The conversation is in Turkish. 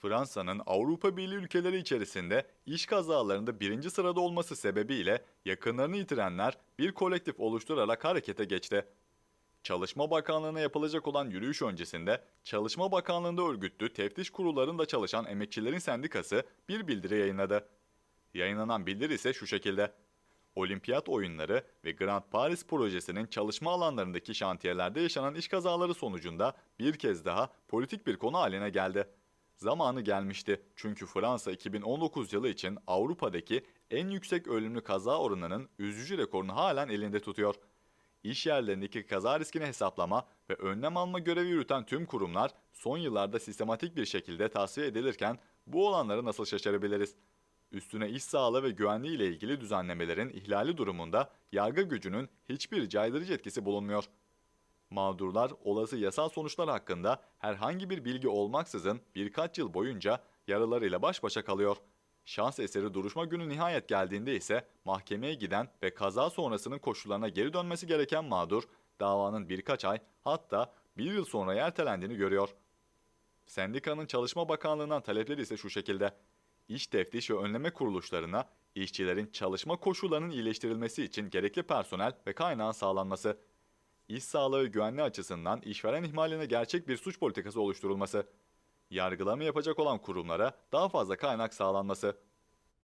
Fransa'nın Avrupa Birliği ülkeleri içerisinde iş kazalarında birinci sırada olması sebebiyle yakınlarını yitirenler bir kolektif oluşturarak harekete geçti. Çalışma Bakanlığı'na yapılacak olan yürüyüş öncesinde Çalışma Bakanlığı'nda örgütlü teftiş kurullarında çalışan emekçilerin sendikası bir bildiri yayınladı. Yayınlanan bildiri ise şu şekilde. Olimpiyat oyunları ve Grand Paris projesinin çalışma alanlarındaki şantiyelerde yaşanan iş kazaları sonucunda bir kez daha politik bir konu haline geldi. Zamanı gelmişti çünkü Fransa 2019 yılı için Avrupa'daki en yüksek ölümlü kaza oranının üzücü rekorunu halen elinde tutuyor. İş yerlerindeki kaza riskini hesaplama ve önlem alma görevi yürüten tüm kurumlar son yıllarda sistematik bir şekilde tasfiye edilirken bu olanları nasıl şaşırabiliriz? Üstüne iş sağlığı ve güvenliği ile ilgili düzenlemelerin ihlali durumunda yargı gücünün hiçbir caydırıcı etkisi bulunmuyor. Mağdurlar olası yasal sonuçlar hakkında herhangi bir bilgi olmaksızın birkaç yıl boyunca yaralarıyla baş başa kalıyor. Şans eseri duruşma günü nihayet geldiğinde ise mahkemeye giden ve kaza sonrasının koşullarına geri dönmesi gereken mağdur, davanın birkaç ay hatta bir yıl sonra ertelendiğini görüyor. Sendikanın Çalışma Bakanlığı'ndan talepleri ise şu şekilde. İş teftiş ve önleme kuruluşlarına işçilerin çalışma koşullarının iyileştirilmesi için gerekli personel ve kaynağın sağlanması, iş sağlığı ve güvenliği açısından işveren ihmaline gerçek bir suç politikası oluşturulması, yargılama yapacak olan kurumlara daha fazla kaynak sağlanması,